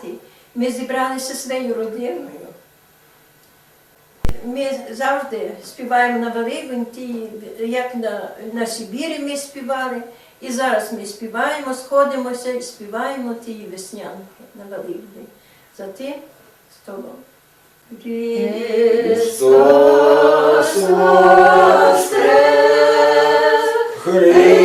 святі, ми зібралися зі своєю родиною. Ми завжди співаємо на Великдень, як на, на Сибірі ми співали. І зараз ми співаємо, сходимося і співаємо тієї веснянки на Великдень. За тим столом. Христос воскрес! Христос!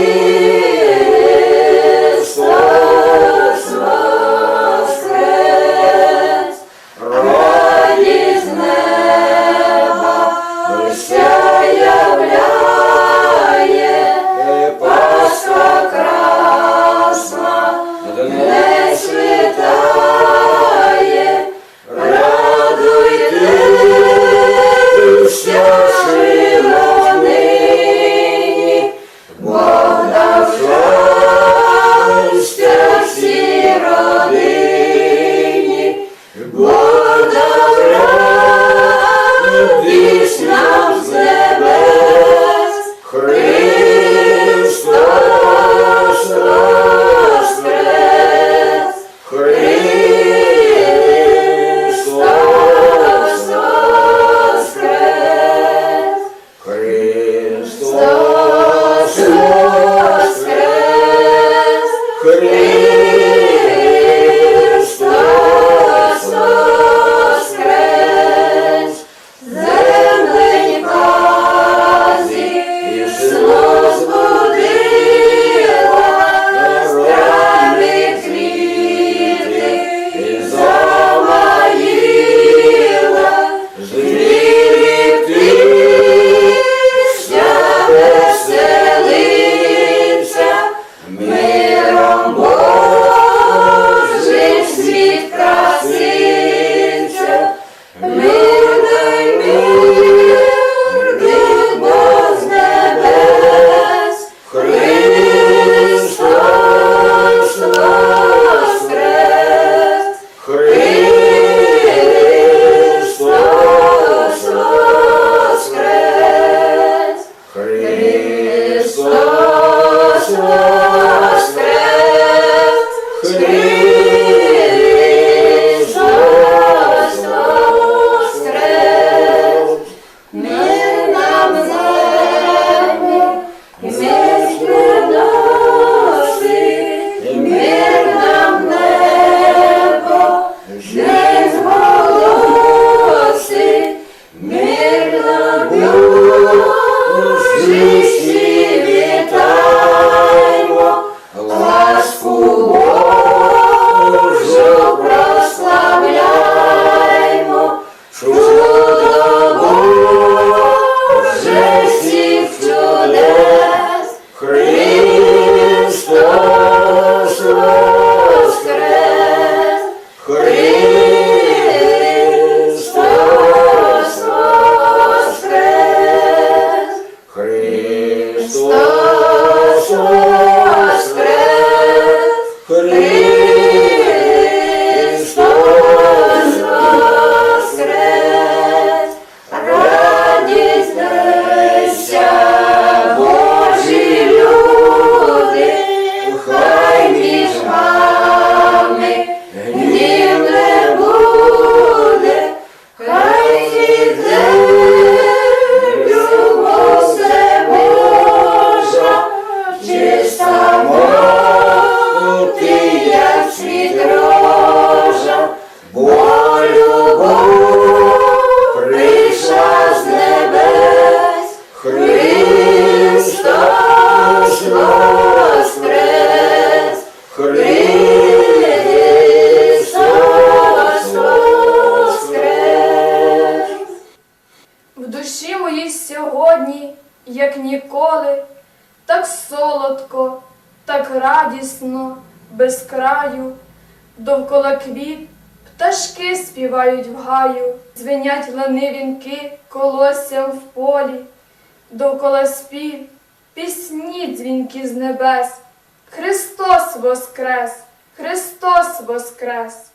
Христос воскрес!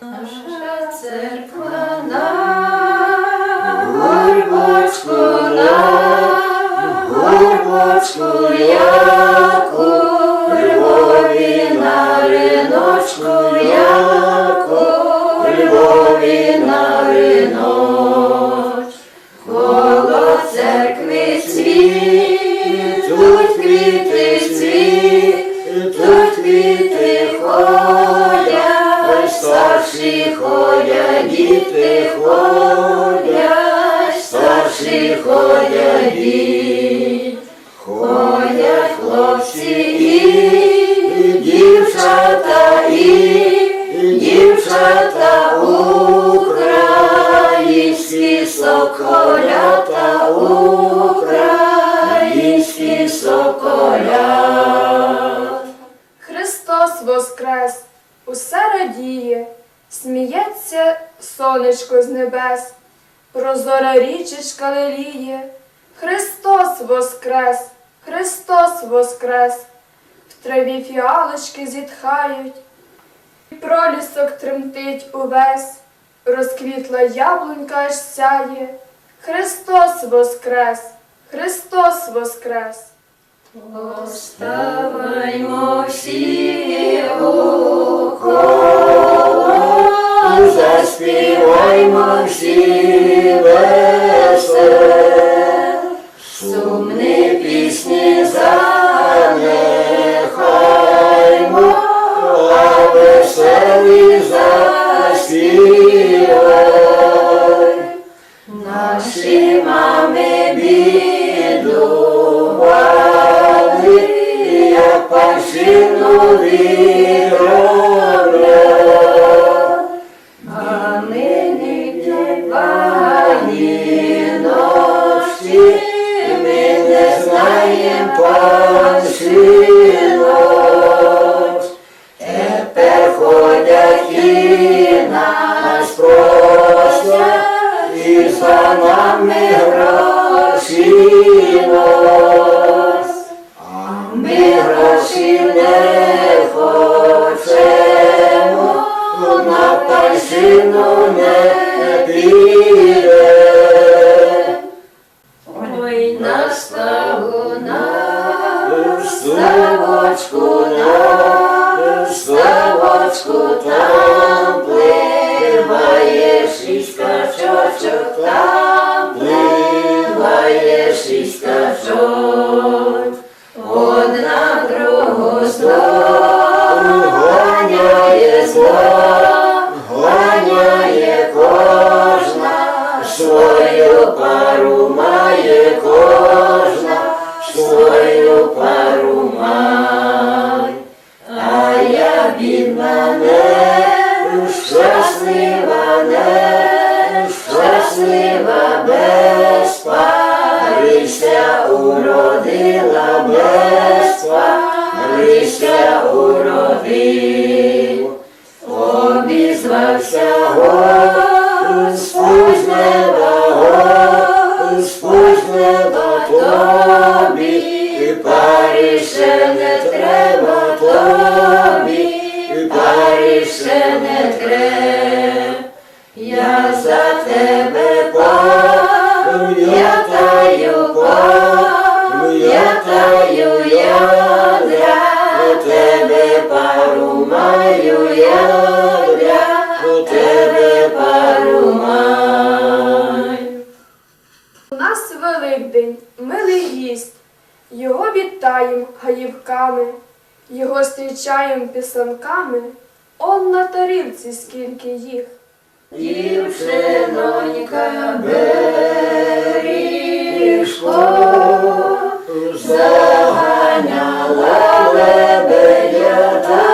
Наша церква на Господь, Господь, Господь, воскрес, усе радіє, сміється сонечко з небес, прозора річечка леліє. Христос воскрес, Христос воскрес, в траві фіалочки зітхають, і пролісок тремтить увесь, розквітла яблунька аж сяє. Христос воскрес, Христос воскрес. Вставаймо всі заспіваймо всі весел, сумні пісні занехаймо. Наші мами glory. jantar. Парися уродив. Обізвався Господь неба, Господь неба тобі, і паріше не треба тобі, і паріше не треба. Я за тебе пам'ятаю, його вітаєм гаївками, його зустрічаєм пісанками, он на тарілці скільки їх. Дівчинонька берішко, заганяла лебедя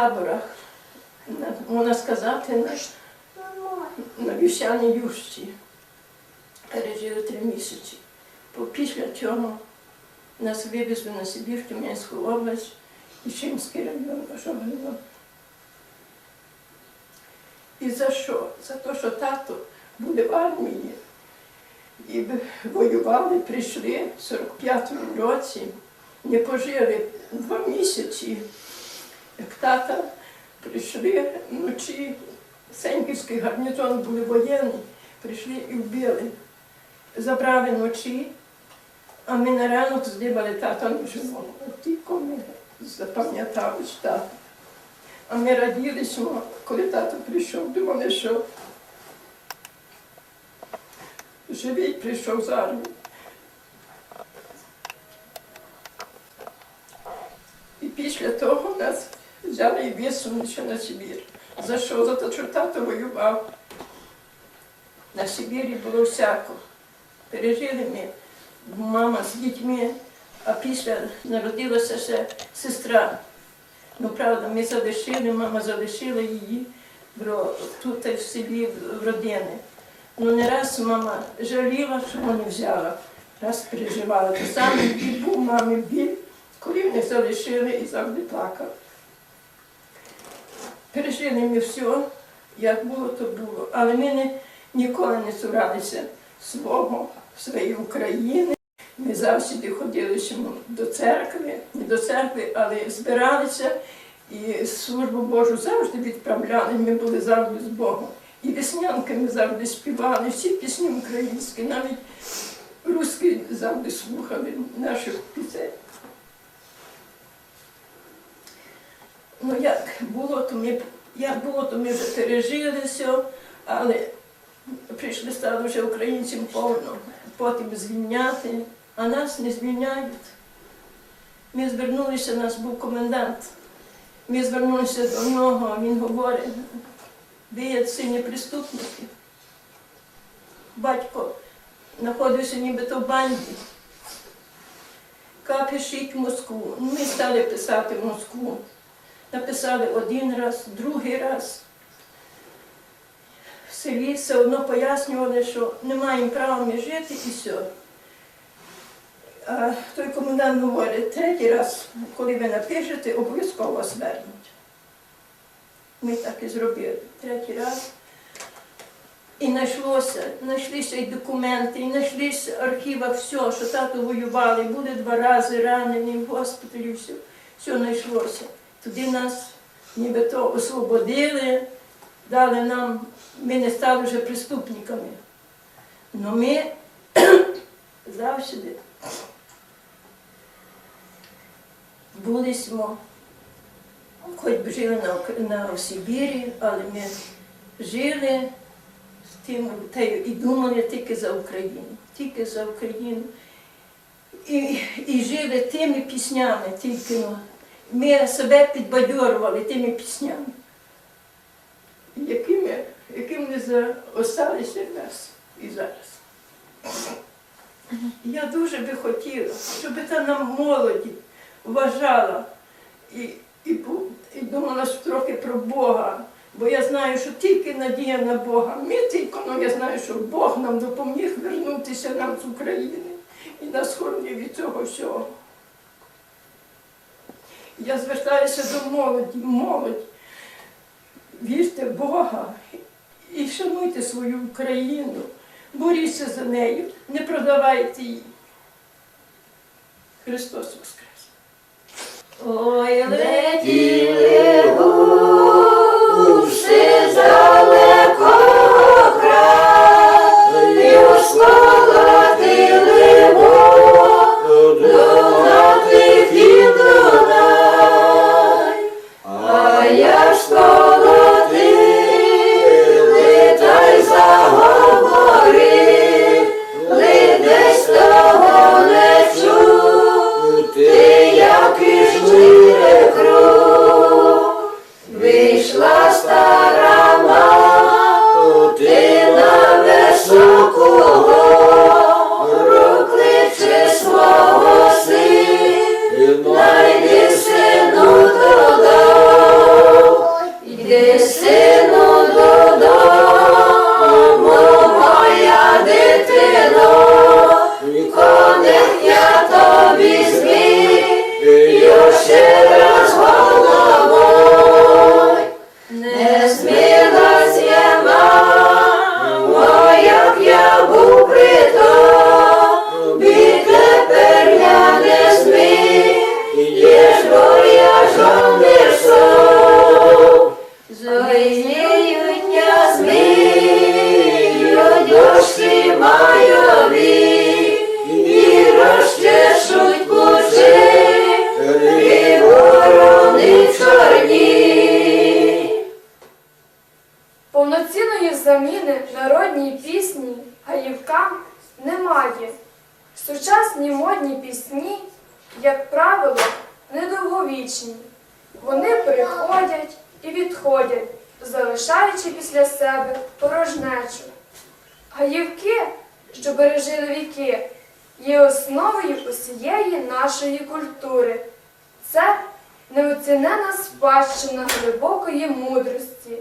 таборах, можна сказати, на, на вівсяній. Пережили три місяці. Після цього нас вивезли на Сибір, Тюменську область, Ічинський район нашого району. І за що? За те, що тато буде в армії. І воювали, прийшли в 45-му році, не пожили два місяці як тата прийшли вночі, Сеньківський гарнізон були воєнні, прийшли і вбили. Забрали вночі, а ми на ранок здибали тата на живому. Тільки ми запам'ятали тата. А ми раділися, коли тато прийшов, думали, що живий прийшов з армії. І після того нас взяли і висунули на Сибір. За що? За те, що воював. На Сибірі було всяко. Пережили ми мама з дітьми, а після народилася ще сестра. Ну, правда, ми залишили, мама залишила її тут в селі в родини. Ну не раз мама жаліла, що вона взяла, раз переживала. То саме біль був мамі біль, коли мене залишили і завжди плакав. Пережили ми все, як було, то було. Але ми не, ніколи не цуралися свого, своєї України. Ми завжди ходили до церкви, не до церкви, але збиралися і службу Божу завжди відправляли. Ми були завжди з Богом. І веснянки ми завжди співали, всі пісні українські, навіть русські завжди слухали наших пісень. Ну як було, то ми, як було, то ми пережили все, але прийшли стали вже українцям повно, потім звільняти, а нас не звільняють. Ми звернулися, нас був комендант. Ми звернулися до нього, а він говорить, ви є сині преступники. Батько знаходився нібито в банді. Ка пишіть в Москву. Ну, Ми стали писати в Москву. Написали один раз, другий раз. В селі все одно пояснювали, що не маємо права ми жити і все. А той комендант говорить, третій раз, коли ви напишете, обов'язково вас вернуть. Ми так і зробили. Третій раз. І знайшлося, знайшлися і документи, і знайшлися в все, що тато воювали, були два рази ранені в госпіталі, все, все знайшлося. Туди нас нібито освободили, дали нам, ми не стали вже преступниками. Но ми завжди були хоч б жили на, на Сибірі, але ми жили з тим і думали тільки за Україну, тільки за Україну. І, і жили тими піснями тільки. Ми себе підбадьорували тими піснями, якими, якими залишилися в нас і зараз. Я дуже би хотіла, щоб та нам молоді вважала і, і, і думала трохи про Бога. Бо я знаю, що тільки надія на Бога. Ми тільки, ну я знаю, що Бог нам допоміг вернутися нам з України і нас хоронив від цього всього. Я звертаюся до молоді, молодь. Вірте в Бога і шануйте свою Україну, боріться за нею, не продавайте її. Христос Воскрес! Ой, Летіли народній пісні гаївкам немає. Сучасні модні пісні, як правило, недовговічні. Вони приходять і відходять, залишаючи після себе порожнечу. Гаївки, що бережили віки, є основою усієї нашої культури. Це неоцінена спадщина глибокої мудрості,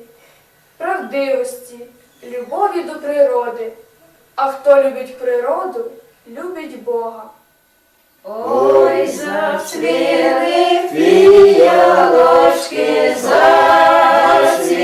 правдивості любові до природи, а хто любить природу, любить Бога. Ой, зацвіли фіалочки, зацвіли.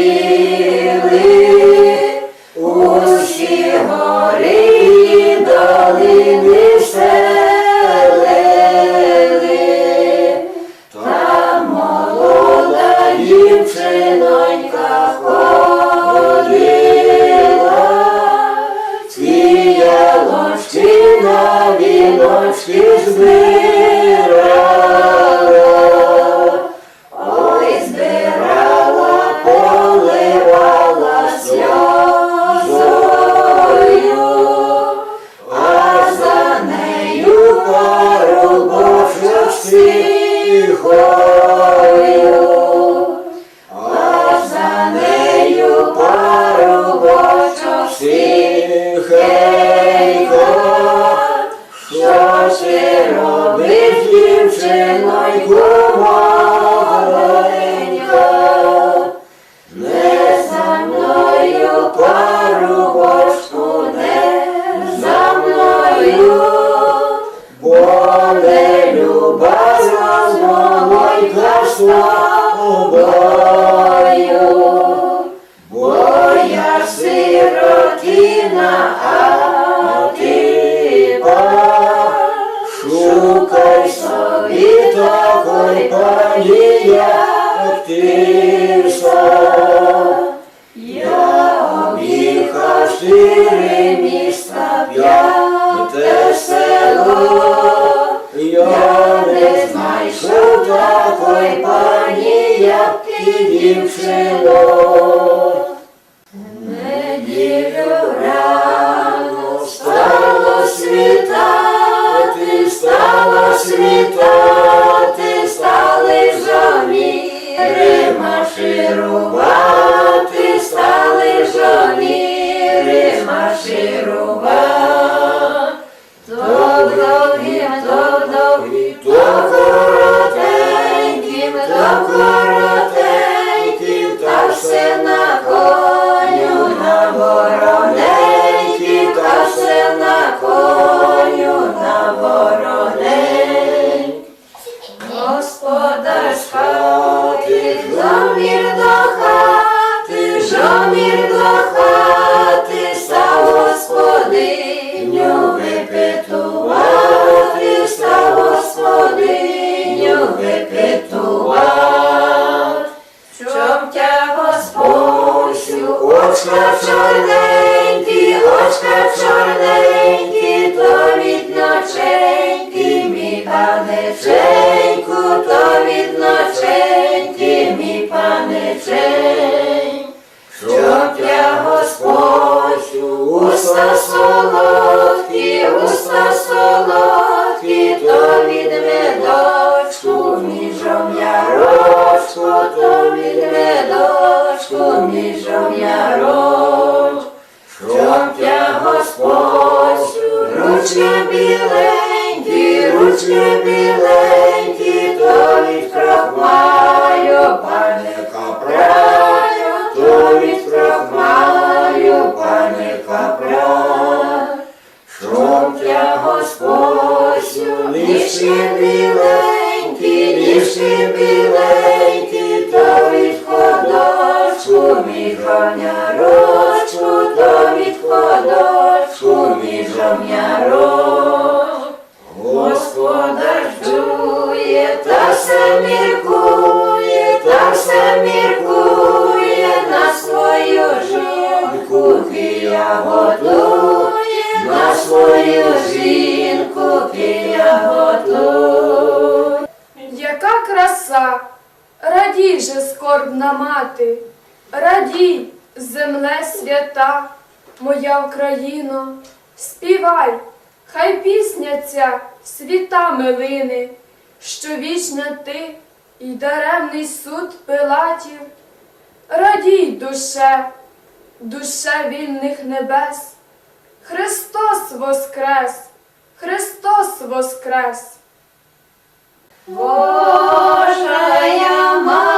Пару Господне за мною. свята, моя Україно, співай, хай пісня ця світа милини, що вічна ти і даремний суд пилатів. Радій, душе, душе вільних небес, Христос воскрес, Христос воскрес. Божая мать!